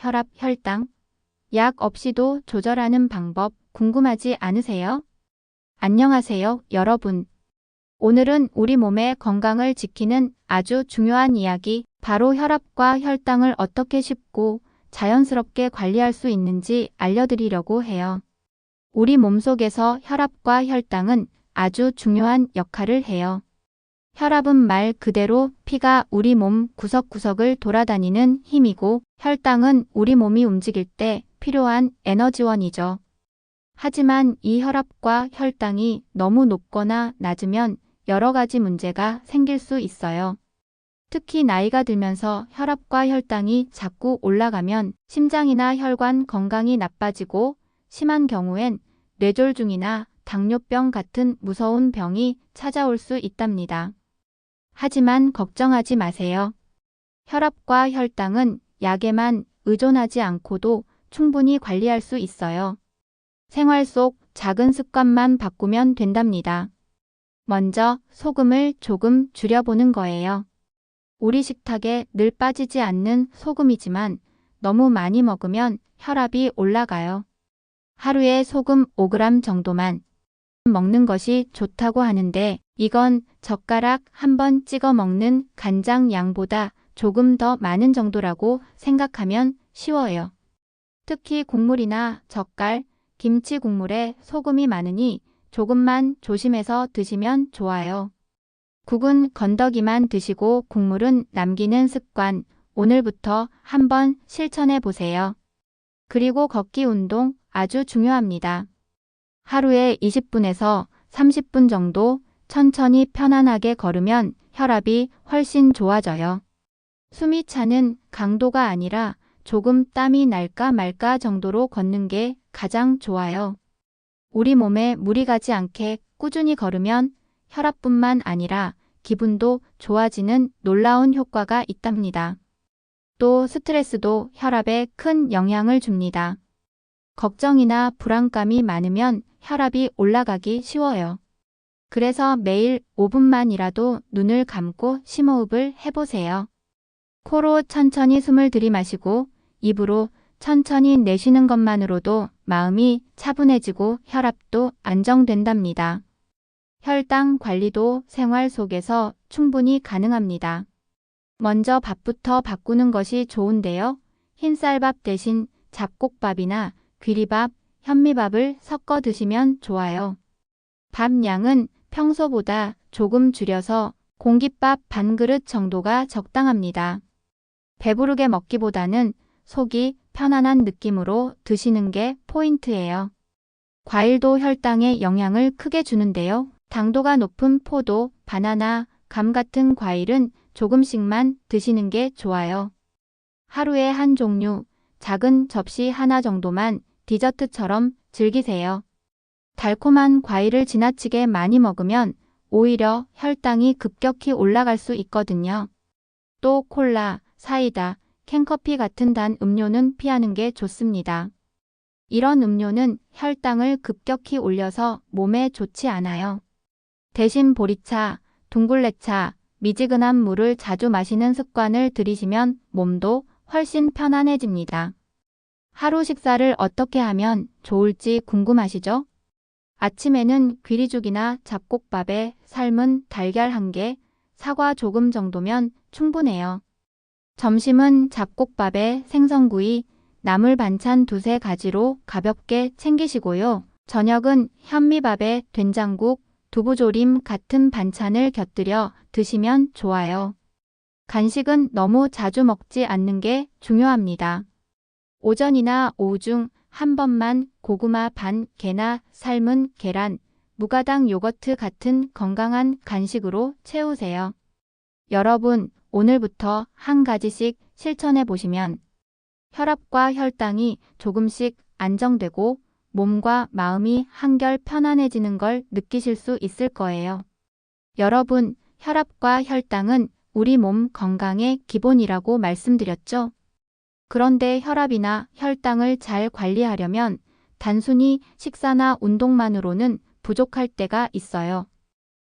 혈압, 혈당, 약 없이도 조절하는 방법 궁금하지 않으세요? 안녕하세요, 여러분. 오늘은 우리 몸의 건강을 지키는 아주 중요한 이야기, 바로 혈압과 혈당을 어떻게 쉽고 자연스럽게 관리할 수 있는지 알려드리려고 해요. 우리 몸 속에서 혈압과 혈당은 아주 중요한 역할을 해요. 혈압은 말 그대로 피가 우리 몸 구석구석을 돌아다니는 힘이고 혈당은 우리 몸이 움직일 때 필요한 에너지원이죠. 하지만 이 혈압과 혈당이 너무 높거나 낮으면 여러 가지 문제가 생길 수 있어요. 특히 나이가 들면서 혈압과 혈당이 자꾸 올라가면 심장이나 혈관 건강이 나빠지고 심한 경우엔 뇌졸중이나 당뇨병 같은 무서운 병이 찾아올 수 있답니다. 하지만 걱정하지 마세요. 혈압과 혈당은 약에만 의존하지 않고도 충분히 관리할 수 있어요. 생활 속 작은 습관만 바꾸면 된답니다. 먼저 소금을 조금 줄여보는 거예요. 우리 식탁에 늘 빠지지 않는 소금이지만 너무 많이 먹으면 혈압이 올라가요. 하루에 소금 5g 정도만 먹는 것이 좋다고 하는데 이건 젓가락 한 번 찍어 먹는 간장 양보다 조금 더 많은 정도라고 생각하면 쉬워요. 특히 국물이나 젓갈, 김치 국물에 소금이 많으니 조금만 조심해서 드시면 좋아요. 국은 건더기만 드시고 국물은 남기는 습관 오늘부터 한번 실천해 보세요. 그리고 걷기 운동 아주 중요합니다. 하루에 20분에서 30분 정도 천천히 편안하게 걸으면 혈압이 훨씬 좋아져요. 숨이 차는 강도가 아니라 조금 땀이 날까 말까 정도로 걷는 게 가장 좋아요. 우리 몸에 무리 가지 않게 꾸준히 걸으면 혈압뿐만 아니라 기분도 좋아지는 놀라운 효과가 있답니다. 또 스트레스도 혈압에 큰 영향을 줍니다. 걱정이나 불안감이 많으면 혈압이 올라가기 쉬워요. 그래서 매일 5분만이라도 눈을 감고 심호흡을 해보세요. 코로 천천히 숨을 들이마시고 입으로 천천히 내쉬는 것만으로도 마음이 차분해지고 혈압도 안정된답니다. 혈당 관리도 생활 속에서 충분히 가능합니다. 먼저 밥부터 바꾸는 것이 좋은데요. 흰쌀밥 대신 잡곡밥이나 귀리밥, 현미밥을 섞어 드시면 좋아요. 밥 양은 평소보다 조금 줄여서 공깃밥 반 그릇 정도가 적당합니다. 배부르게 먹기보다는 속이 편안한 느낌으로 드시는 게 포인트예요. 과일도 혈당에 영향을 크게 주는데요. 당도가 높은 포도, 바나나, 감 같은 과일은 조금씩만 드시는 게 좋아요. 하루에 한 종류, 작은 접시 하나 정도만 디저트처럼 즐기세요. 달콤한 과일을 지나치게 많이 먹으면 오히려 혈당이 급격히 올라갈 수 있거든요. 또 콜라, 사이다, 캔커피 같은 단 음료는 피하는 게 좋습니다. 이런 음료는 혈당을 급격히 올려서 몸에 좋지 않아요. 대신 보리차, 둥글레차, 미지근한 물을 자주 마시는 습관을 들이시면 몸도 훨씬 편안해집니다. 하루 식사를 어떻게 하면 좋을지 궁금하시죠? 아침에는 귀리죽이나 잡곡밥에 삶은 달걀 한 개, 사과 조금 정도면 충분해요. 점심은 잡곡밥에 생선구이, 나물 반찬 두세 가지로 가볍게 챙기시고요. 저녁은 현미밥에 된장국, 두부조림 같은 반찬을 곁들여 드시면 좋아요. 간식은 너무 자주 먹지 않는 게 중요합니다. 오전이나 오후 중 한 번만 고구마 반 개나 삶은 계란, 무가당 요거트 같은 건강한 간식으로 채우세요. 여러분, 오늘부터 한 가지씩 실천해 보시면 혈압과 혈당이 조금씩 안정되고 몸과 마음이 한결 편안해지는 걸 느끼실 수 있을 거예요. 여러분, 혈압과 혈당은 우리 몸 건강의 기본이라고 말씀드렸죠? 그런데 혈압이나 혈당을 잘 관리하려면 단순히 식사나 운동만으로는 부족할 때가 있어요.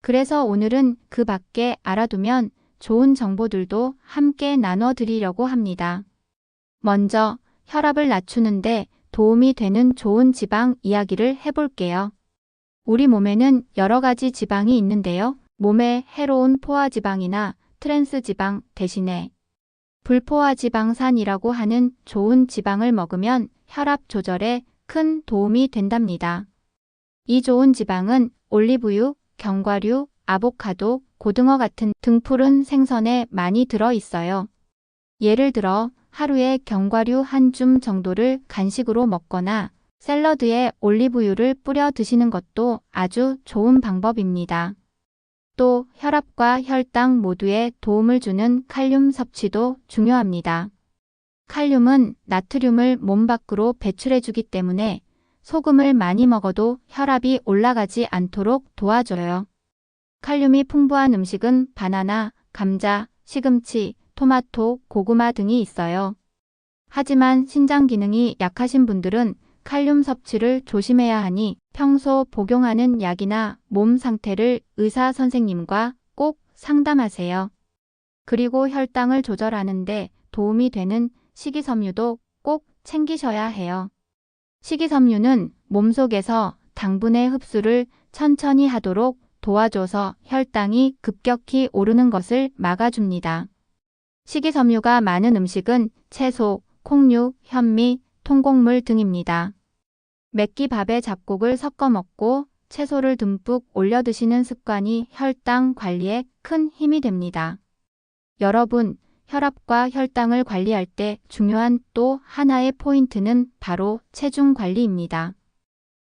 그래서 오늘은 그 밖에 알아두면 좋은 정보들도 함께 나눠 드리려고 합니다. 먼저 혈압을 낮추는데 도움이 되는 좋은 지방 이야기를 해볼게요. 우리 몸에는 여러 가지 지방이 있는데요. 몸에 해로운 포화지방이나 트랜스 지방 대신에 불포화 지방산이라고 하는 좋은 지방을 먹으면 혈압 조절에 큰 도움이 된답니다. 이 좋은 지방은 올리브유, 견과류, 아보카도, 고등어 같은 등푸른 생선에 많이 들어 있어요. 예를 들어 하루에 견과류 한 줌 정도를 간식으로 먹거나 샐러드에 올리브유를 뿌려 드시는 것도 아주 좋은 방법입니다. 또 혈압과 혈당 모두에 도움을 주는 칼륨 섭취도 중요합니다. 칼륨은 나트륨을 몸 밖으로 배출해 주기 때문에 소금을 많이 먹어도 혈압이 올라가지 않도록 도와줘요. 칼륨이 풍부한 음식은 바나나, 감자, 시금치, 토마토, 고구마 등이 있어요. 하지만 신장 기능이 약하신 분들은 칼륨 섭취를 조심해야 하니 평소 복용하는 약이나 몸 상태를 의사 선생님과 꼭 상담하세요. 그리고 혈당을 조절하는데 도움이 되는 식이섬유도 꼭 챙기셔야 해요. 식이섬유는 몸속에서 당분의 흡수를 천천히 하도록 도와줘서 혈당이 급격히 오르는 것을 막아줍니다. 식이섬유가 많은 음식은 채소, 콩류, 현미, 통곡물 등입니다. 맵기 밥에 잡곡을 섞어 먹고 채소를 듬뿍 올려 드시는 습관이 혈당 관리에 큰 힘이 됩니다. 여러분, 혈압과 혈당을 관리할 때 중요한 또 하나의 포인트는 바로 체중 관리입니다.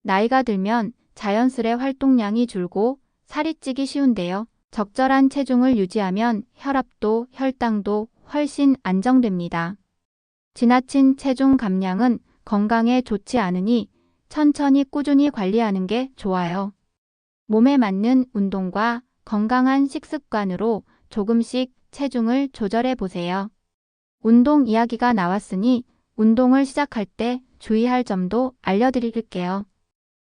나이가 들면 자연스레 활동량이 줄고 살이 찌기 쉬운데요. 적절한 체중을 유지하면 혈압도 혈당도 훨씬 안정됩니다. 지나친 체중 감량은 건강에 좋지 않으니 천천히 꾸준히 관리하는 게 좋아요. 몸에 맞는 운동과 건강한 식습관으로 조금씩 체중을 조절해 보세요. 운동 이야기가 나왔으니 운동을 시작할 때 주의할 점도 알려드릴게요.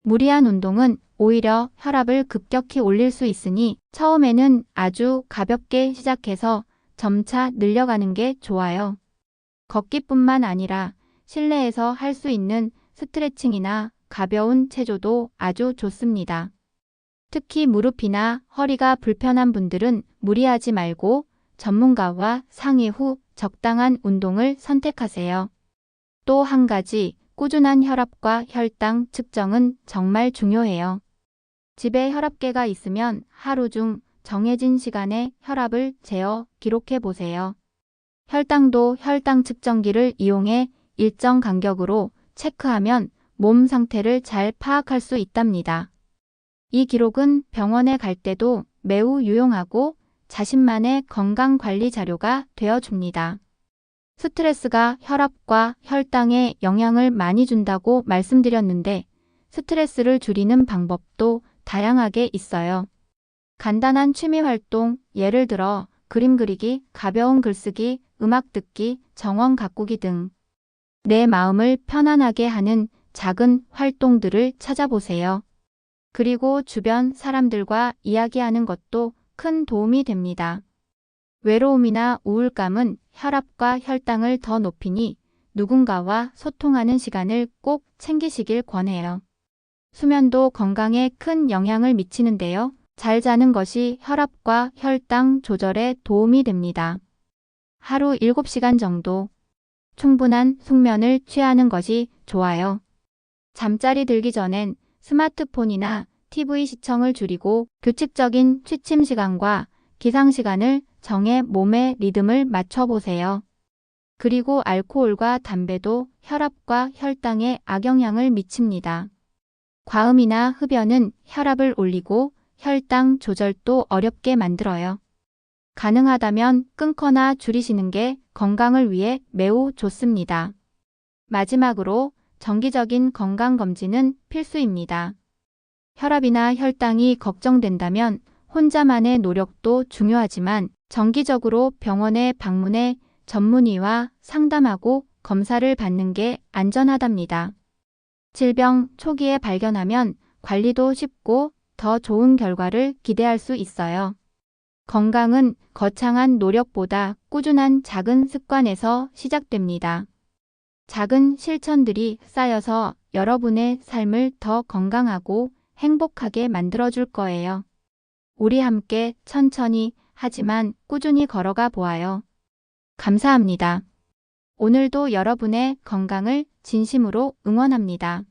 무리한 운동은 오히려 혈압을 급격히 올릴 수 있으니 처음에는 아주 가볍게 시작해서 점차 늘려가는 게 좋아요. 걷기뿐만 아니라 실내에서 할 수 있는 스트레칭이나 가벼운 체조도 아주 좋습니다. 특히 무릎이나 허리가 불편한 분들은 무리하지 말고 전문가와 상의 후 적당한 운동을 선택하세요. 또 한 가지 꾸준한 혈압과 혈당 측정은 정말 중요해요. 집에 혈압계가 있으면 하루 중 정해진 시간에 혈압을 재어 기록해 보세요. 혈당도 혈당 측정기를 이용해 일정 간격으로 체크하면 몸 상태를 잘 파악할 수 있답니다. 이 기록은 병원에 갈 때도 매우 유용하고 자신만의 건강 관리 자료가 되어 줍니다. 스트레스가 혈압과 혈당에 영향을 많이 준다고 말씀드렸는데 스트레스를 줄이는 방법도 다양하게 있어요. 간단한 취미 활동, 예를 들어 그림 그리기, 가벼운 글쓰기, 음악 듣기, 정원 가꾸기 등 내 마음을 편안하게 하는 작은 활동들을 찾아보세요. 그리고 주변 사람들과 이야기하는 것도 큰 도움이 됩니다. 외로움이나 우울감은 혈압과 혈당을 더 높이니 누군가와 소통하는 시간을 꼭 챙기시길 권해요. 수면도 건강에 큰 영향을 미치는데요. 잘 자는 것이 혈압과 혈당 조절에 도움이 됩니다. 하루 7시간 정도 충분한 숙면을 취하는 것이 좋아요. 잠자리 들기 전엔 스마트폰이나 TV 시청을 줄이고 규칙적인 취침 시간과 기상 시간을 정해 몸의 리듬을 맞춰보세요. 그리고 알코올과 담배도 혈압과 혈당에 악영향을 미칩니다. 과음이나 흡연은 혈압을 올리고 혈당 조절도 어렵게 만들어요. 가능하다면 끊거나 줄이시는 게 건강을 위해 매우 좋습니다. 마지막으로 정기적인 건강검진은 필수입니다. 혈압이나 혈당이 걱정된다면 혼자만의 노력도 중요하지만 정기적으로 병원에 방문해 전문의와 상담하고 검사를 받는 게 안전하답니다. 질병 초기에 발견하면 관리도 쉽고 더 좋은 결과를 기대할 수 있어요. 건강은 거창한 노력보다 꾸준한 작은 습관에서 시작됩니다. 작은 실천들이 쌓여서 여러분의 삶을 더 건강하고 행복하게 만들어줄 거예요. 우리 함께 천천히 하지만 꾸준히 걸어가 보아요. 감사합니다. 오늘도 여러분의 건강을 진심으로 응원합니다.